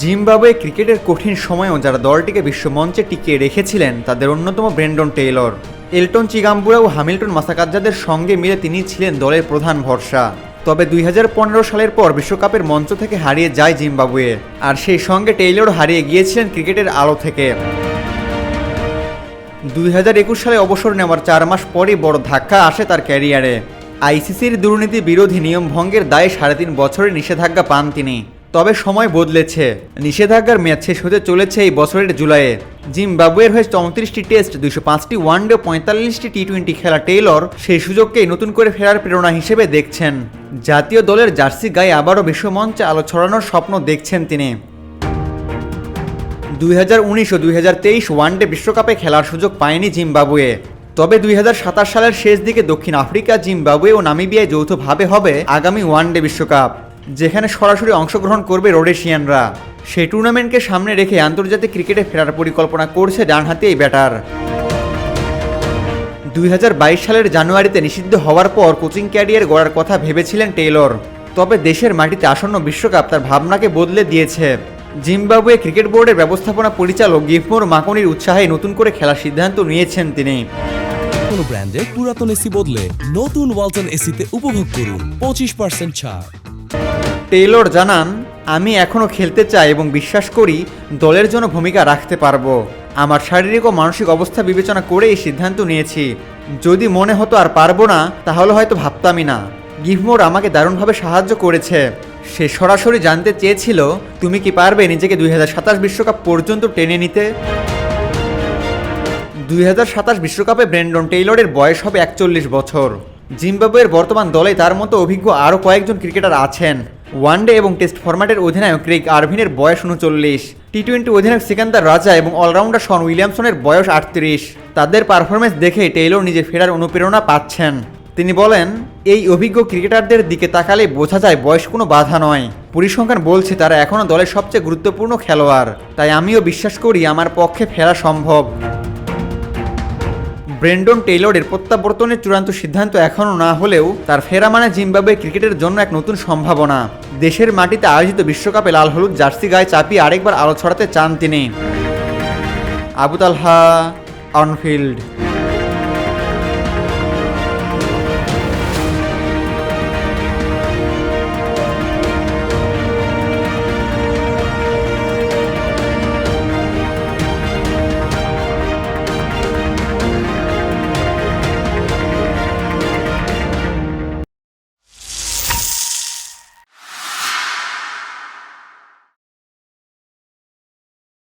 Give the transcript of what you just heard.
Zimbabwe ক্রিকেটের কঠিন সময়েও যারা দলটিকে বিশ্বমঞ্চে টিকিয়ে রেখেছিলেন, তাদের অন্যতম ব্রেন্ডন টেইলর। এলটন চিগাম্বুরা ও হামিল্টন মাসাকাজ্জাদের সঙ্গে মিলে তিনি ছিলেন দলের প্রধান ভরসা। তবে দুই হাজার পনেরো সালের পর বিশ্বকাপের মঞ্চ থেকে হারিয়ে যায় জিম্বাবুয়ে, আর সেই সঙ্গে টেইলর হারিয়ে গিয়েছিলেন ক্রিকেটের আলো থেকে। দুই হাজার একুশ সালে অবসর নেওয়ার চার মাস পরই বড় ধাক্কা আসে তার ক্যারিয়ারে। আইসিসির দুর্নীতি বিরোধী নিয়ম ভঙ্গের দায়ে সাড়ে তিন বছরের নিষেধাজ্ঞা পান তিনি। তবে সময় বদলেছে। নিষেধাজ্ঞার মেয়াদ শেষ হতে চলেছে এই বছরের জুলাইয়ে। জিম্বাবুয়ের হয়ে চৌত্রিশটি টেস্ট, দুইশো পাঁচটি ওয়ানডে, পঁয়তাল্লিশটি টি টোয়েন্টি খেলা টেইলর সেই সুযোগকেই নতুন করে ফেরার প্রেরণা হিসেবে দেখছেন। জাতীয় দলের জার্সি গায়ে আবারও বিশ্বমঞ্চে আলো ছড়ানোর স্বপ্ন দেখছেন তিনি। দুই হাজার উনিশ ও দুই হাজার তেইশ ওয়ানডে বিশ্বকাপে খেলার সুযোগ পায়নি জিম্বাবুয়ে। তবে দুই হাজার সাতাশ সালের শেষ দিকে দক্ষিণ আফ্রিকা, জিম্বাবুয়ে ও নামিবিয়ায় যৌথভাবে হবে আগামী ওয়ানডে বিশ্বকাপ। যেখানে সরাসরি অংশগ্রহণ করবে রোডেশিয়ানরা। সেই টুর্নামেন্টকে সামনে রেখে আন্তর্জাতিক ক্রিকেটে ফেরার পরিকল্পনা করছে ডানহাতি এই ব্যাটার। দুই হাজার বাইশ সালের জানুয়ারিতে নিষিদ্ধ হওয়ার পর কোচিং ক্যারিয়ার গড়ার কথা ভেবেছিলেন টেইলর। তবে দেশের মাটিতে আসন্ন বিশ্বকাপ তার ভাবনাকে বদলে দিয়েছে। জিম্বাবুয়ে ক্রিকেট বোর্ডের ব্যবস্থাপনা পরিচালক গিফমোর মাকনির উৎসাহে নতুন করে খেলার সিদ্ধান্ত নিয়েছেন তিনি। কোনো ব্র্যান্ডের পুরাতন এসি বদলে নতুন ওয়ালটন এসিতে উপভোগ করুন। পঁচিশ পার্সেন্ট ছাড়। টেইলর জানান, আমি এখনও খেলতে চাই এবং বিশ্বাস করি দলের জন্য ভূমিকা রাখতে পারব। আমার শারীরিক ও মানসিক অবস্থা বিবেচনা করে এই সিদ্ধান্ত নিয়েছি। যদি মনে হতো আর পারব না, তাহলে হয়তো ভাবতামই না। গিফমোর আমাকে দারুণভাবে সাহায্য করেছে। সে সরাসরি জানতে চেয়েছিল, তুমি কি পারবে নিজেকে দুই সাতাশ বিশ্বকাপ পর্যন্ত টেনে নিতে? দুই সাতাশ বিশ্বকাপে ব্রেন্ডন টেইলরের বয়স হবে একচল্লিশ বছর। জিম্বাবুয়ের বর্তমান দলে তার মতো অভিজ্ঞ আরও কয়েকজন ক্রিকেটার আছেন। ওয়ানডে এবং টেস্ট ফরম্যাটের অধিনায়ক ক্রিক আরভিনের বয়স উনচল্লিশ। টি টোয়েন্টি অধিনায়ক সিকান্দার রাজা এবং অলরাউন্ডার শন উইলিয়ামসনের বয়স আটত্রিশ। তাদের পারফরমেন্স দেখে টেইলর নিজে ফেরার অনুপ্রেরণা পাচ্ছেন। তিনি বলেন, এই অভিজ্ঞ ক্রিকেটারদের দিকে তাকালে বোঝা যায় বয়স কোনো বাধা নয়। পরিসংখ্যান বলছে তারা এখনও দলের সবচেয়ে গুরুত্বপূর্ণ খেলোয়াড়। তাই আমিও বিশ্বাস করি আমার পক্ষে ফেরা সম্ভব। ব্রেন্ডন টেইলরের প্রত্যাবর্তনের চূড়ান্ত সিদ্ধান্ত এখনও না হলেও তার ফেরা মানে জিম্বাবুয়ে ক্রিকেটের জন্য এক নতুন সম্ভাবনা। দেশের মাটিতে আয়োজিত বিশ্বকাপে লাল হলুদ জার্সি গায়ে চাপিয়ে আরেকবার আলো ছড়াতে চান তিনি। আবুতালহা অনফিল্ড